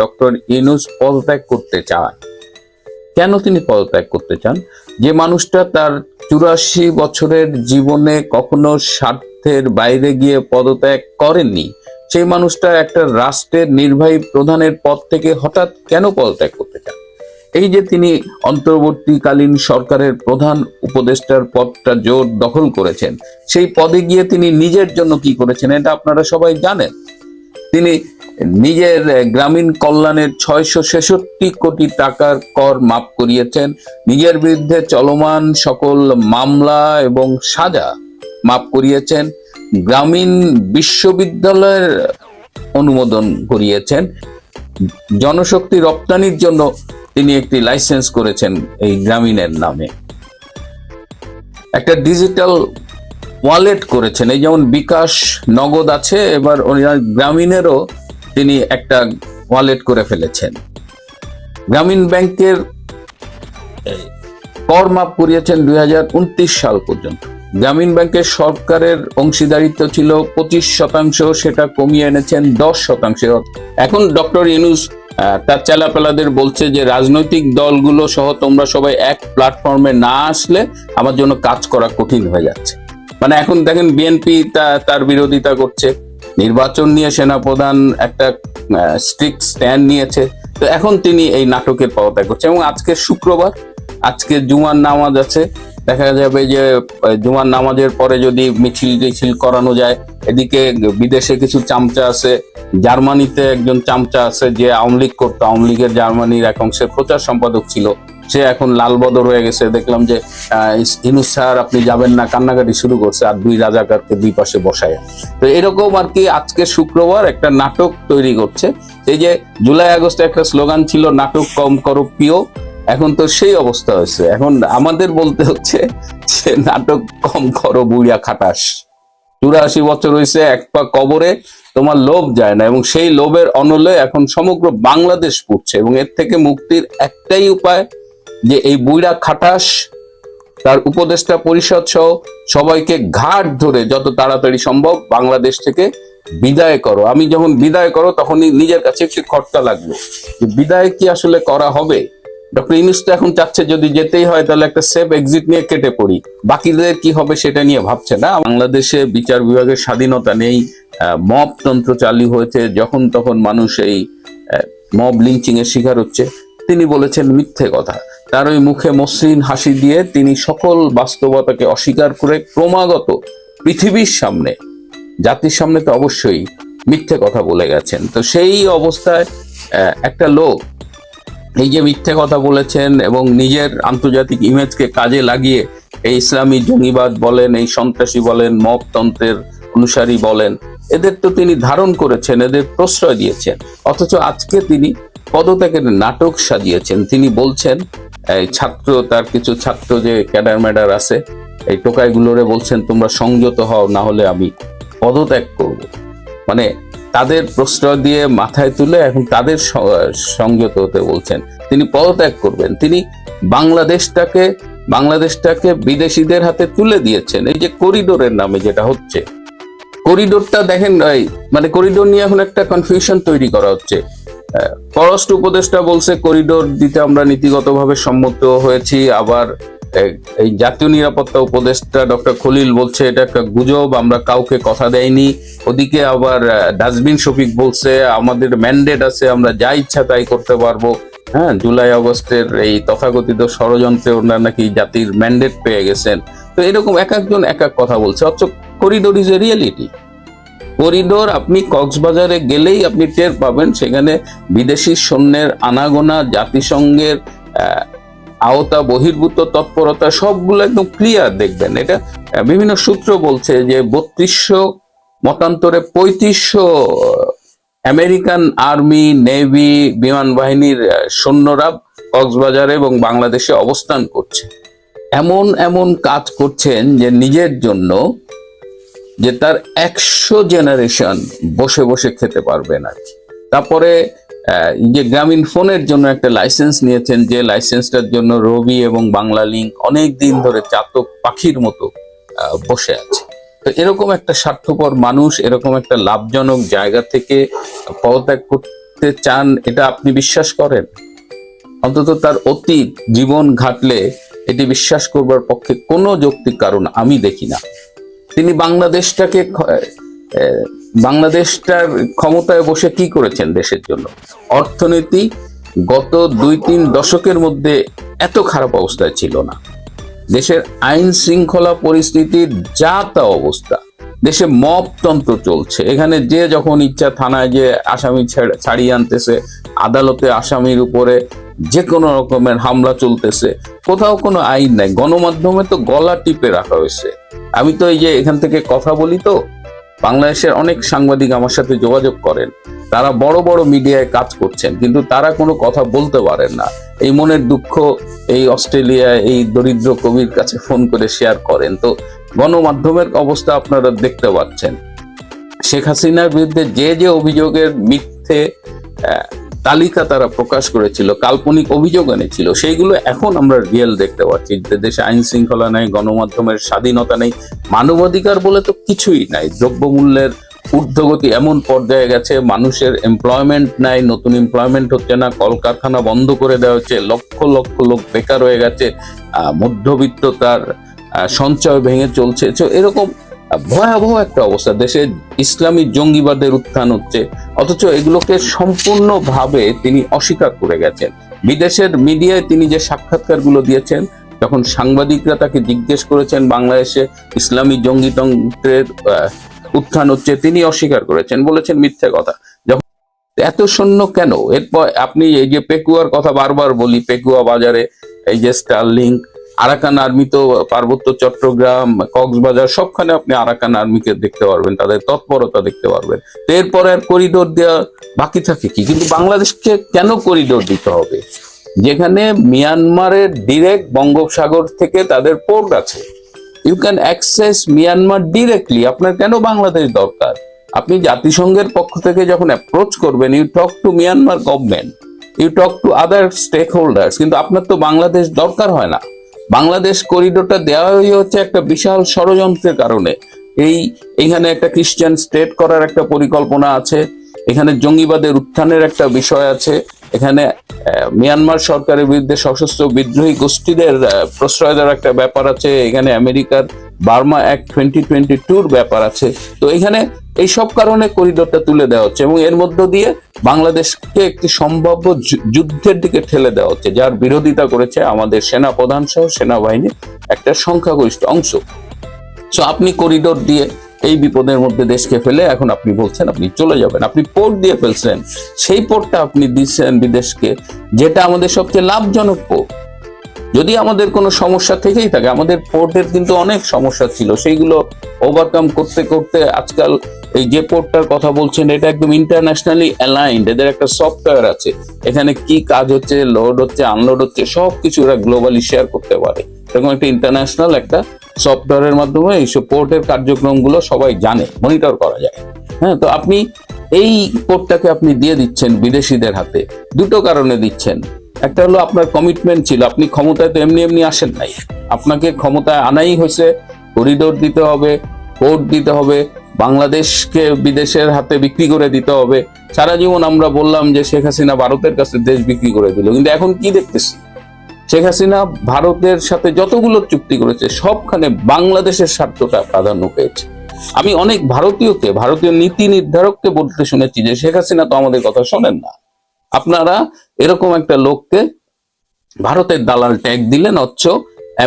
Doctor Yunus পদত্যাগ করতে চান। কেন তিনি পদত্যাগ করতে চান? যে মানুষটা তার চুরাশি বছরের জীবনে কখনো স্বার্থের বাইরে গিয়ে পদত্যাগ করেননি, সেই মানুষটা একটা রাষ্ট্রের নির্বাহী প্রধানের পদ থেকে হঠাৎ কেন পদত্যাগ করতে চান? এই যে তিনি অন্তর্বর্তীকালীন সরকারের প্রধান উপদেষ্টার পদটা জোর দখল করেছেন, সেই পদে গিয়ে তিনি নিজের জন্য কি করেছেন, এটা আপনারা সবাই জানেন। তিনি নিজের গ্রামীণ কল্যাণের ছয়শো ছেষট্টি কোটি টাকার কর মাফ করিয়েছেন। নিজের বিরুদ্ধে চলমান সকল মামলা এবং সাজা মাফ করিয়েছেন। গ্রামীণ বিশ্ববিদ্যালয়ের অনুমোদন করিয়েছেন। জনশক্তি রপ্তানির জন্য তিনি একটি লাইসেন্স করেছেন এই গ্রামীণের নামে। একটা ডিজিটাল ওয়ালেট করেছেন। এই যেমন বিকাশ নগদ আছে, এবার গ্রামীণেরও তিনি একটা ওয়ালেট করে ফেলেছেন। গ্রামীণ ব্যাংকের কর মাফ করিয়েছেন দুই হাজার উনত্রিশ সাল পর্যন্ত। গ্রামীণ ব্যাংকের সরকারের অংশীদারিত্ব ছিল পঁচিশ শতাংশ, সেটা কমিয়ে এনেছেন দশ শতাংশ। এখন ডক্টর ইনুস তার চেলাপেলাদের বলছে যে রাজনৈতিক দলগুলো সহ তোমরা সবাই এক প্ল্যাটফর্মে না আসলে আমার জন্য কাজ করা কঠিন হয়ে যাচ্ছে। মানে এখন দেখেন বিএনপি তার বিরোধিতা করছে। নির্বাচন নিয়ে সেনাপ্রধান একটা স্ট্রিক্ট স্ট্যান্ড নিয়েছে। তো এখন তিনি এই নাটকের পদত্যাগ করছে। এবং আজকে শুক্রবার, আজকে জুমার নামাজ আছে। দেখা যাবে যে জুমার নামাজের পরে যদি মিছিল টিছিল করানো যায়, এদিকে বিদেশে কিছু চামচা আছে। জার্মানিতে একজন চামচা আছে যে আওয়ামী লীগ করতো। আওয়ামী লীগের জার্মানির এক অংশের প্রচার সম্পাদক ছিল। সে এখন লাল বদর হয়ে গেছে। দেখলাম যে ইনুস স্যার আপনি যাবেন না, কান্নাকাটি শুরু করছে আর দুই রাজাকারকে দুই পাশে বসায়। তো এরকম আর কি আজকে শুক্রবার একটা নাটক তৈরি করছে। এই যে জুলাই আগস্টে একটা স্লোগান ছিল, নাটক কম করো প্রিয়। এখন তো সেই অবস্থা হয়েছে। এখন আমাদের বলতে হচ্ছে যে, নাটক কম করো বুড়িয়া খাটাস। চুরাশি বছর হয়েছে, এক পা কবরে, তোমার লোভ যায় না। এবং সেই লোভের অনলে এখন সমগ্র বাংলাদেশ পড়ছে। এবং এর থেকে মুক্তির একটাই উপায় যে এই বুইড়া খাটাস, তার উপদেষ্টা পরিষদ সহ সবাইকে ঘাট ধরে যত তাড়াতাড়ি সম্ভব বাংলাদেশ থেকে বিদায় করো। আমি যখন বিদায় করো, তখনই নিজের কাছে একটু খটকা লাগল যে বিদায় কি আসলে করা হবে? ডক্টর ইনুস তো এখন চাচ্ছে যদি যেতেই হয়, তাহলে একটা সেফ এক্সিট নিয়ে কেটে পড়ি। বাকিদের কি হবে সেটা নিয়ে ভাবছে না? বাংলাদেশে বিচার বিভাগের স্বাধীনতা নেই। মব তন্ত্র চালু হয়েছে, যখন তখন মানুষ এই মব লিঞ্চিং এর শিকার হচ্ছে। তিনি বলেছেন মিথ্যে কথা। তার ওই মুখে মসৃণ হাসি দিয়ে তিনি সকল বাস্তবতাকে অস্বীকার করে ক্রমাগত পৃথিবীর সামনে, জাতির সামনে তো অবশ্যই মিথ্যে কথা বলে গেছেন। তো সেই অবস্থায় একটা লোক এই যে মিথ্যে কথা বলেছেন এবং নিজের আন্তর্জাতিক ইমেজকে কাজে লাগিয়ে এই ইসলামী জঙ্গিবাদ বলেন, এই সন্ত্রাসী বলেন মবতন্ত্রের অনুসারী বলেন, এদের তো তিনি ধারণ করেছেন, এদের প্রশ্রয় দিয়েছেন। অথচ আজকে তিনি পদত্যাগের নাটক সাজিয়েছেন। তিনি বলছেন, এই ছাত্র, তার কিছু ছাত্র যে ক্যাডার ম্যাডার আছে, এই টোকাইগুলোরে বলছেন, তোমরা সংযত হও, না হলে আমি পদত্যাগ করব। মানে তাদের প্রশ্রয় দিয়ে মাথায় তুলে এখন তাদের সংযত হতে বলছেন। তিনি পদত্যাগ করবেন। তিনি বাংলাদেশটাকে বাংলাদেশটাকে বিদেশিদের হাতে তুলে দিয়েছেন। এই যে করিডোরের নামে যেটা হচ্ছে, করিডোরটা দেখেন মানে করিডোর নিয়ে এখন একটা কনফিউশন তৈরি করা হচ্ছে। পররাষ্ট্র উপদেষ্টা বলছে, করিডোর দিতে আমরা নীতিগতভাবে সম্মত হয়েছি। আবার এই- জাতীয় নিরাপত্তা উপদেষ্টা ডক্টর খলিল বলছে, এটা একটা গুজব, আমরা কাউকে কথা দেয়নি ওদিকে আবার ডাস্টবিন শফিক বলছে, আমাদের ম্যান্ডেট আছে, আমরা যা ইচ্ছা তাই করতে পারব। হ্যাঁ জুলাই আগস্টের এই তথাকথিত ষড়যন্ত্রে ওনারা নাকি জাতির ম্যান্ডেট পেয়ে গেছেন। তো এরকম এক একজন এক এক কথা বলছে, অথচ corridor is a reality corridor, আপনি কক্সবাজারে গেলেই আপনি টের পাবেন, সেখানে বিদেশি সৈন্যের আনাগোনা, জাতিসংঘের আওতা, বহির্ভূত তৎপরতা, সবগুলো একদম ক্লিয়ার দেখবেন। এটা বিভিন্ন সূত্র বলছে যে বত্রিশশো, মতান্তরে পঁয়ত্রিশশো আমেরিকান আর্মি, নেভি, বিমান বাহিনীর সৈন্যরা কক্সবাজারে এবং বাংলাদেশে অবস্থান করছে। এমন এমন কাজ করছেন যে নিজের জন্য যে তার একশো জেনারেশন বসে বসে খেতে পারবেন আর কি তারপরে যে গ্রামীণ ফোনের জন্য একটা লাইসেন্স নিয়েছেন, যে লাইসেন্সটার জন্য রবি এবং বাংলা লিঙ্ক অনেক দিন ধরে চাতক পাখির মতো বসে আছে। তো এরকম একটা স্বার্থপর মানুষ, এরকম একটা লাভজনক জায়গা থেকে পদত্যাগ করতে চান, এটা আপনি বিশ্বাস করেন? অন্তত তার অতীত, জীবন ঘাটলে এটি বিশ্বাস করবার পক্ষে কোনো যৌক্তিক কারণ আমি দেখি না। তিনি বাংলাদেশটাকে বাংলাদেশটার ক্ষমতায় বসে কি করেছেন দেশের জন্য? অর্থনীতি গত দুই তিন দশকের মধ্যে এত খারাপ অবস্থায় ছিল না। দেশের আইন শৃঙ্খলা পরিস্থিতির যা তা অবস্থা। দেশে মপতন্ত্র চলছে। এখানে যে যখন ইচ্ছা থানায় যে আসামি ছাড়িয়ে আনতেছে, আদালতে আসামির উপরে যে কোনো রকমের হামলা চলতেছে। কোথাও কোনো আইন নাই। গণমাধ্যমে তো গলা টিপে রাখা হয়েছে। আমি তো এই যে এখান থেকে কথা বলি তো, বাংলাদেশের অনেক সাংবাদিক আমার সাথে যোগাযোগ করেন। তারা বড় বড় মিডিয়ায় কাজ করছেন, কিন্তু তারা কোনো কথা বলতে পারেন না। এই মনের দুঃখ, এই অস্ট্রেলিয়া এই দরিদ্র কবির কাছে ফোন করে শেয়ার করেন। তো গণমাধ্যমের অবস্থা আপনারা দেখতে পাচ্ছেন। শেখ হাসিনার বিরুদ্ধে যে যে অভিযোগের মিথ্যে তালিকা তারা প্রকাশ করেছিল, কাল্পনিক অভিযোগ এনেছিল, সেইগুলো এখন আমরা রিয়েল দেখতে পাচ্ছি। দেশে আইন শৃঙ্খলা নেই, গণমাধ্যমের স্বাধীনতা নেই, মানবাধিকার বলে তো কিছুই নাই। দ্রব্যমূল্যের ঊর্ধ্বগতি এমন পর্যায়ে গেছে, মানুষের এমপ্লয়মেন্ট নাই, নতুন এমপ্লয়মেন্ট হচ্ছে না, কলকারখানা বন্ধ করে দেওয়া হচ্ছে, লক্ষ লক্ষ লোক বেকার হয়ে গেছে মধ্যবিত্ত তার সঞ্চয় ভেঙে চলছে। তো এরকম ভয়াবহ একটা অবস্থা। দেশে ইসলামী জঙ্গিবাদের উত্থান হচ্ছে, অথচ এগুলোকে সম্পূর্ণভাবে তিনি অস্বীকার করে গেছেন। বিদেশের মিডিয়ায় তিনি যে সাক্ষাৎকারগুলো দিয়েছেন, যখন সাংবাদিকরা তাকে জিজ্ঞেস করেছেন বাংলাদেশে ইসলামী জঙ্গিতন্ত্রের উত্থান হচ্ছে, তিনি অস্বীকার করেছেন, বলেছেন মিথ্যে কথা। যখন এত শূন্য কেন? এরপর আপনি এই যে পেকুয়ার কথা বারবার বলি, পেকুয়া বাজারে এই যে স্টারলিংক আরাকান আর্মি তো, পার্বত্য চট্টগ্রাম, কক্সবাজার, সবখানে আপনি আরাকান আর্মিকে দেখতে পারবেন, তাদের তৎপরতা দেখতে পারবেন। তো এরপরে আর করিডোর দেওয়া বাকি থাকে কি? কিন্তু বাংলাদেশকে কেন করিডোর দিতে হবে? যেখানে মিয়ানমারের ডিরেক্ট বঙ্গোপসাগর থেকে তাদের পোর্ট আছে। You can access Myanmar directly আপনার কেন বাংলাদেশ দরকার? আপনি জাতিসংঘের পক্ষ থেকে যখন অ্যাপ্রোচ করবেন you talk to Myanmar government you talk to other stakeholders কিন্তু আপনার তো বাংলাদেশ দরকার হয় না। বাংলাদেশ করিডোরটা দেওয়া হচ্ছে একটা বিশাল ষড়যন্ত্রের কারণে। এই এখানে একটা খ্রিস্টান স্টেট করার একটা পরিকল্পনা আছে, এখানে জঙ্গিবাদের উত্থানের একটা বিষয় আছে, এখানে মিয়ানমার সরকারের বিরুদ্ধে সশস্ত্র বিদ্রোহী গোষ্ঠীদের প্রশ্রয় দেওয়ার একটা ব্যাপার আছে, এখানে আমেরিকার বার্মা অ্যাক্ট টোয়েন্টি টোয়েন্টি ব্যাপার আছে। তো এখানে এই সব কারণে করিডোরটা তুলে দেওয়া হচ্ছে এবং এর মধ্য দিয়ে বাংলাদেশকে একটি সম্ভাব্য যুদ্ধের দিকে ঠেলে দেওয়া হচ্ছে, যার বিরোধিতা করেছে আমাদের সেনা প্রধান সহ সেনাবাহিনীর একটা সংখ্যাগরিষ্ঠ অংশ। সো আপনি করিডোর দিয়ে এই বিপদের মধ্যে দেশকে ফেলে এখন আপনি বলছেন আপনি চলে যাবেন, আপনি পোর্ট দিয়ে ফেলছেন। সেই পোর্টটা আপনি দিচ্ছেন বিদেশকে, যেটা আমাদের সবচেয়ে লাভজনক পোর্ট। যদি আমাদের কোনো সমস্যা থেকেই থাকে, আমাদের পোর্টের কিন্তু অনেক সমস্যা ছিল, সেইগুলো ওভারকাম করতে করতে আজকাল এই যে পোর্টটার কথা বলছেন, এটা একদম ইন্টারন্যাশনালি অ্যালাইন্ড এদের একটা সফটওয়্যার আছে। এখানে কি কাজ হচ্ছে লোড হচ্ছে আনলোড হচ্ছে সব কিছু এরা গ্লোবালি শেয়ার করতে পারে। এরকম একটা ইন্টারন্যাশনাল একটা সফটওয়্যারের মাধ্যমে এইসব পোর্টের কার্যক্রমগুলো সবাই জানে মনিটর করা যায়। হ্যাঁ তো আপনি এই পোর্টটাকে আপনি দিয়ে দিচ্ছেন বিদেশিদের হাতে, দুটো কারণে দিচ্ছেন। একটা হলো আপনার কমিটমেন্ট ছিল, আপনি ক্ষমতায় তো এমনি এমনি আসেন নাই। আপনাকে ক্ষমতায় আনাই হয়েছে করিডোর দিতে হবে পোর্ট দিতে হবে, বাংলাদেশকে বিদেশের হাতে বিক্রি করে দিতে হবে। সারা জীবন আমরা বললাম যে শেখ হাসিনা ভারতের কাছে দেশ বিক্রি করে দিল, কিন্তু এখন কি দেখতেছি? শেখ হাসিনা ভারতের সাথে যতগুলো চুক্তি করেছে, সবখানে বাংলাদেশের স্বার্থটা প্রাধান্য পেয়েছে। আমি অনেক ভারতীয়কে, ভারতীয় নীতি নির্ধারককে বলতে শুনেছি যে শেখ হাসিনা তো আমাদের কথা শোনেন না। আপনারা এরকম একটা লোককে ভারতের দালাল ট্যাগ দিলেন, অথচ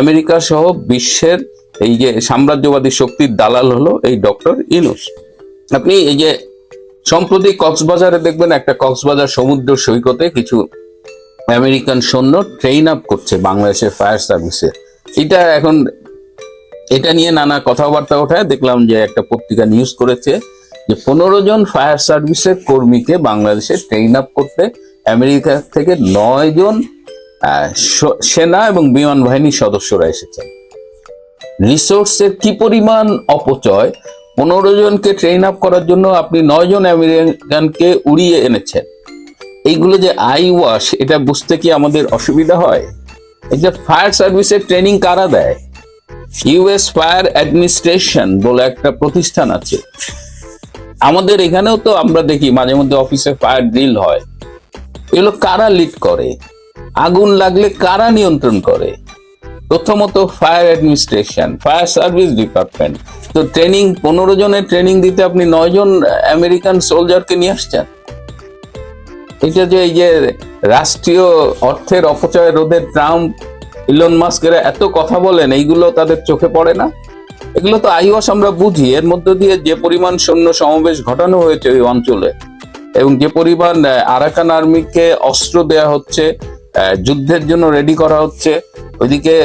আমেরিকা সহ বিশ্বের এই যে সাম্রাজ্যবাদী শক্তির দালাল হলো এই ডক্টর ইনুস। আপনি এই যে সম্প্রতি কক্সবাজারে দেখবেন, একটা কক্সবাজার সমুদ্র সৈকতে কিছু আমেরিকান সৈন্য ট্রেন আপ করছে বাংলাদেশের ফায়ার সার্ভিসে এটা এখন, এটা নিয়ে নানা কথাবার্তা ওঠায়। দেখলাম যে একটা পত্রিকা নিউজ করেছে যে পনেরো জন ফায়ার সার্ভিসের কর্মীকে বাংলাদেশে ট্রেন আপ করতে আমেরিকা থেকে নয় জন সেনা এবং বিমান বাহিনীর সদস্যরা এসেছেন। রিসোর্সের কি পরিমাণ অপচয়? পনেরো জনকে ট্রেন আপ করার জন্য আপনি নয় জন আমেরিকানকে উড়িয়ে এনেছেন। এইগুলো যে আই ওয়াশ, এটা বুঝতে কি আমাদের অসুবিধা হয়? এই যে ফায়ার সার্ভিসের ট্রেনিং কারা দেয়? ইউএস ফায়ার অ্যাডমিনিস্ট্রেশন বলে একটা প্রতিষ্ঠান আছে। আমাদের এখানেও তো আমরা দেখি, মাঝে মধ্যে অফিসে ফায়ার ড্রিল হয়। এগুলো কারা লিড করে? আগুন লাগলে কারা নিয়ন্ত্রণ করে? প্রথমত fire administration fire service department তো ট্রেনিং পনেরো জনের ট্রেনিং দিতে আপনি নয় জন আমেরিকান সোলজারকে নিয়ে আসছেন? এটা যে এই যে রাষ্ট্রীয় অর্থের অপচয় রোধে ট্রাম্প, ইলন মাস্কেরা এত কথা বলেন, এইগুলো তাদের চোখে পড়ে না? এগুলো তো আইওয়াস আমরা বুঝি। এর মধ্য দিয়ে যে পরিমাণ সৈন্য সমাবেশ ঘটানো হয়েছে ওই অঞ্চলে। এবং যে পরিমাণ আরাকান আর্মিকে অস্ত্র দেয়া হচ্ছে যুদ্ধের জন্য রেডি করা হচ্ছে, ওইদিকে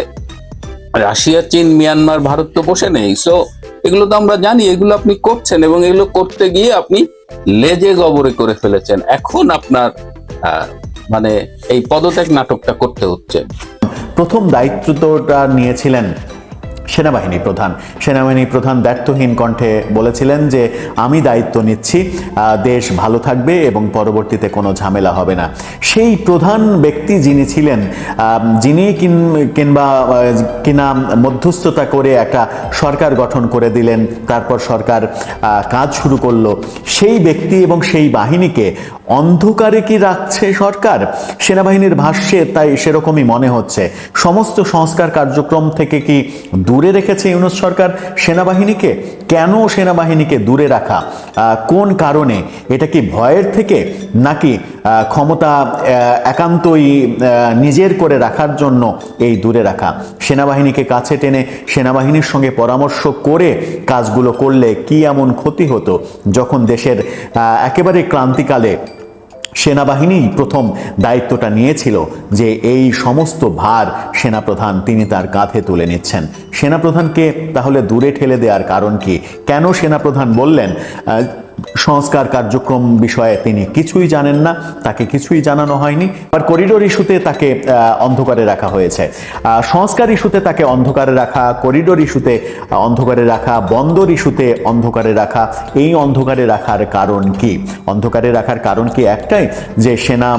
রাশিয়া, চীন, মিয়ানমার, ভারত তো বসে নেই। সো এগুলো তো আমরা জানি, এগুলো আপনি করছেন এবং এগুলো করতে গিয়ে আপনি লেজে গবরে করে ফেলেছেন। এখন আপনার মানে এই পদত্যাগ নাটকটা করতে হচ্ছে। প্রথম দায়িত্বটা নিয়েছিলেন সেনাবাহিনী প্রধান। সেনাবাহিনী প্রধান ব্যর্থহীন কণ্ঠে বলেছিলেন যে, আমি দায়িত্ব নিচ্ছি দেশ ভালো থাকবে এবং পরবর্তীতে কোনো ঝামেলা হবে না। সেই প্রধান ব্যক্তি যিনি ছিলেন যিনি কিংবা কিনা মধ্যস্থতা করে একটা সরকার গঠন করে দিলেন, তারপর সরকার কাজ শুরু করল, সেই ব্যক্তি এবং সেই বাহিনীকে অন্ধকারে কি রাখছে সরকার? সেনাবাহিনীর ভাষ্যে তাই সেরকমই মনে হচ্ছে। সমস্ত সংস্কার কার্যক্রম থেকে কি দূরে রেখেছে ইউনুস সরকার সেনাবাহিনীকে? কেন সেনাবাহিনীকে দূরে রাখা? কোন কারণে? এটা কি ভয়ের থেকে? নাকি ক্ষমতা একান্তই নিজের করে রাখার জন্য এই দূরে রাখা? সেনাবাহিনীকে কাছে টেনে সেনাবাহিনীর সঙ্গে পরামর্শ করে কাজগুলো করলে কি এমন ক্ষতি হতো? যখন দেশের একেবারে ক্রান্তিকালে সেনাবাহিনী প্রথম দায়িত্বটা নিয়েছিল যে এই সমস্ত ভার সেনাপ্রধান তিনি তার কাঁধে তুলে নিচ্ছেন। সেনাপ্রধানকে তাহলে দূরে ঠেলে দেওয়ার কারণ কি? কেন সেনাপ্রধান বললেন সংস্কার কার্যক্রম বিষয়ে তিনি কিছুই জানেন না, তাকে কিছুই জানানো হয়নি। আর করিডোর ইস্যুতে তাকে অন্ধকারে রাখা হয়েছে। সংস্কার ইস্যুতে তাকে অন্ধকারে রাখা করিডোর ইস্যুতে অন্ধকারে রাখা, বন্দর ইস্যুতে অন্ধকারে রাখা, এই অন্ধকারে রাখার কারণ কি? অন্ধকারে রাখার কারণ কি একটাই? যে সেনা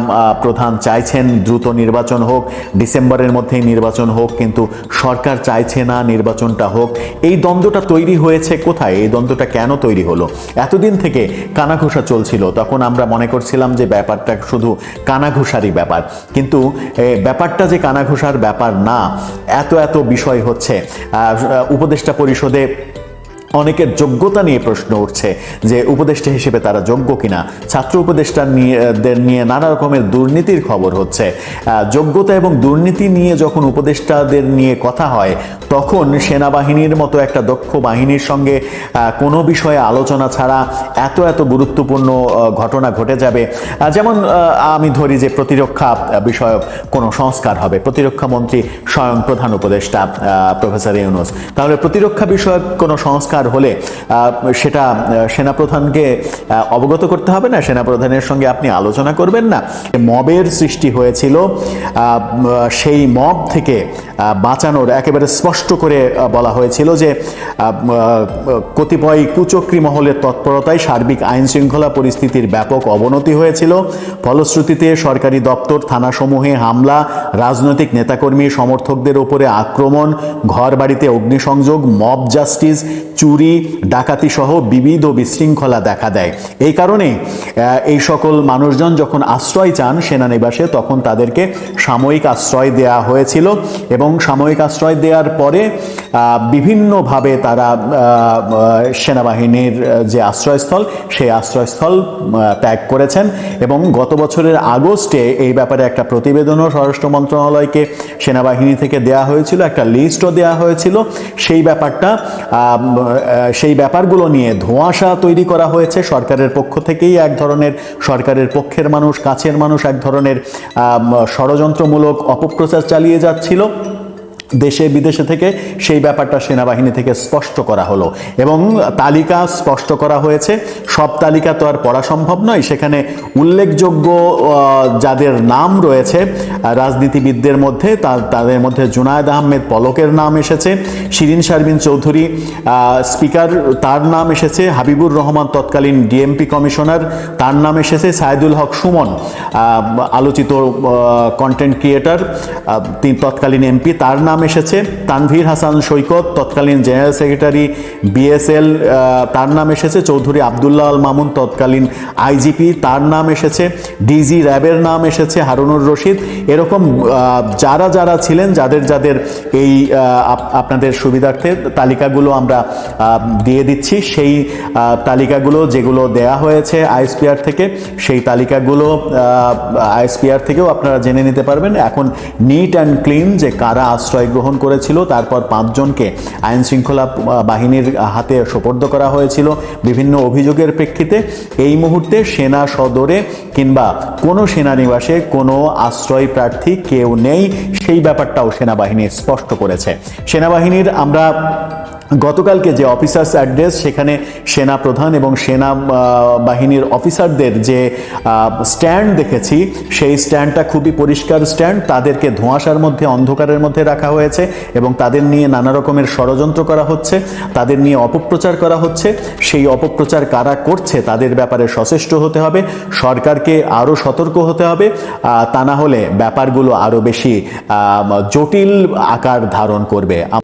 প্রধান চাইছেন দ্রুত নির্বাচন হোক, ডিসেম্বরের মধ্যেই নির্বাচন হোক, কিন্তু সরকার চাইছে না নির্বাচনটা হোক। এই দ্বন্দ্বটা তৈরি হয়েছে কোথায়? এই দ্বন্দ্বটা কেন তৈরি হলো? এতদিন থেকে কানাঘোষা চলছিল, তখন আমরা মনে করছিলাম যে ব্যাপারটা শুধু কানাঘুষারই ব্যাপার। কিন্তু ব্যাপারটা যে কানাঘুষার ব্যাপার না, এত এত বিষয় হচ্ছে। উপদেষ্টা পরিষদে অনেকের যোগ্যতা নিয়ে প্রশ্ন উঠছে যে উপদেষ্টা হিসেবে তারা যোগ্য কিনা। ছাত্র উপদেষ্টা নিয়েদের নিয়ে নানা রকমের দুর্নীতির খবর হচ্ছে। যোগ্যতা এবং দুর্নীতি নিয়ে যখন উপদেষ্টাদের নিয়ে কথা হয়, তখন সেনাবাহিনীর মতো একটা দক্ষ বাহিনীর সঙ্গে কোনো বিষয়ে আলোচনা ছাড়া এত এত গুরুত্বপূর্ণ ঘটনা ঘটে যাবে। যেমন আমি ধরি যে প্রতিরক্ষা বিষয়ক কোনো সংস্কার হবে। প্রতিরক্ষা মন্ত্রী স্বয়ং প্রধান উপদেষ্টা প্রফেসর ইউনুস। তাহলে প্রতিরক্ষা বিষয়ক কোনো সংস্কার হলে সেটা সেনাপ্রধানকে অবগত করতে হবে না, সেনাপ্রধানের সঙ্গে আপনি আলোচনা করবেন না। মবের সৃষ্টি হয়েছিল সেই মব থেকে বাঁচানোর একেবারে স্পষ্ট করে বলা হয়েছিল যে কতিপয় কুচক্রী মহলের তৎপরতায় সার্বিক আইন শৃঙ্খলা পরিস্থিতির ব্যাপক অবনতি হয়েছিল। ফলশ্রুতিতে সরকারি দপ্তর, থানাসমূহে হামলা, রাজনৈতিক নেতাকর্মী, সমর্থকদের ওপরে আক্রমণ ঘর বাড়িতে অগ্নিসংযোগ, মব জাস্টিস, চুরি ডাকাতি সহ বিবিধ বিশৃঙ্খলা দেখা দেয়। এই কারণে এই সকল মানুষজন যখন আশ্রয় চান সেনানিবাসে, তখন তাদেরকে সাময়িক আশ্রয় দেয়া হয়েছিল এবং সাময়িক আশ্রয় দেওয়ার পরে বিভিন্নভাবে তারা সেনাবাহিনীর যে আশ্রয়স্থল, সেই আশ্রয়স্থল ত্যাগ করেছেন এবং গত বছরের আগস্টে এই ব্যাপারে একটা প্রতিবেদনও স্বরাষ্ট্র মন্ত্রণালয়কে সেনাবাহিনী থেকে দেয়া হয়েছিল, একটা লিস্টও দেয়া হয়েছিল। সেই ব্যাপারটা সেই ব্যাপারগুলো নিয়ে ধোঁয়াশা তৈরি করা হয়েছে। সরকারের পক্ষ থেকেই এক ধরনের, সরকারের পক্ষের মানুষ, কাছের মানুষ এক ধরনের ষড়যন্ত্রমূলক অপপ্রচার চালিয়ে যাচ্ছিল। দেশে, বিদেশে থেকে সেই ব্যাপারটা সেনাবাহিনী থেকে স্পষ্ট করা হলো। এবং তালিকা স্পষ্ট করা হয়েছে। সব তালিকা তো আর পড়া সম্ভব নয়। সেখানে উল্লেখযোগ্য যাদের নাম রয়েছে রাজনীতিবিদদের মধ্যে তাদের মধ্যে জুনায়দ আহমেদ পলকের নাম এসেছে, শিরিন শারমিন চৌধুরী স্পিকার, তার নাম এসেছে, হাবিবুর রহমান তৎকালীন ডিএমপি কমিশনার, তার নাম এসেছে সাইদুল হক সুমন আলোচিত কন্টেন্ট ক্রিয়েটার তৎকালীন এমপি, তার নাম এসেছে। তানভীর হাসান সৈকত, তৎকালীন জেনারেল সেক্রেটারি, বিএসএল তার নাম এসেছে। চৌধুরী আবদুল্লাহ আল মামুন, তৎকালীন আইজিপি, তার নাম এসেছে। ডিজি র্যাবের নাম এসেছে, হারুনুর রশিদ। এরকম যারা যারা ছিলেন, যাদের যাদের এই আপনাদের সুবিধার্থে তালিকাগুলো আমরা দিয়ে দিচ্ছি, সেই তালিকাগুলো যেগুলো দেয়া হয়েছে আইএসপিআর থেকে, সেই তালিকাগুলো আইএসপিআর থেকেও আপনারা জেনে নিতে পারবেন। এখন নিট অ্যান্ড ক্লিন যে কারা আশ্রয় গ্রহণ করেছিল। তারপর পাঁচজনকে আইন শৃঙ্খলা বাহিনীর হাতে সোপর্দ করা হয়েছিল। বিভিন্ন অভিযোগের প্রেক্ষিতে এই মুহূর্তে সেনা সদরে কিংবা কোনো সেনানিবাসে কোনো আশ্রয় প্রার্থী কেউ নেই। সেই ব্যাপারটাও সেনাবাহিনী স্পষ্ট করেছে। সেনাবাহিনীর আমরা গতকালকে যে অফিসার্স অ্যাড্রেস, সেখানে সেনা প্রধান এবং সেনা বাহিনীর অফিসারদের যে স্ট্যান্ড দেখেছি, সেই স্ট্যান্ডটা খুবই পরিষ্কার স্ট্যান্ড। তাদেরকে ধোঁয়াশার মধ্যে, অন্ধকারের মধ্যে রাখা হয়েছে এবং তাদের নিয়ে নানা রকমের ষড়যন্ত্র করা হচ্ছে, তাদের নিয়ে অপপ্রচার করা হচ্ছে। সেই অপপ্রচার কারা করছে, তাদের ব্যাপারে সচেষ্ট হতে হবে, সরকারকে আরও সতর্ক হতে হবে তা না হলে ব্যাপারগুলো আরও বেশি জটিল আকার ধারণ করবে।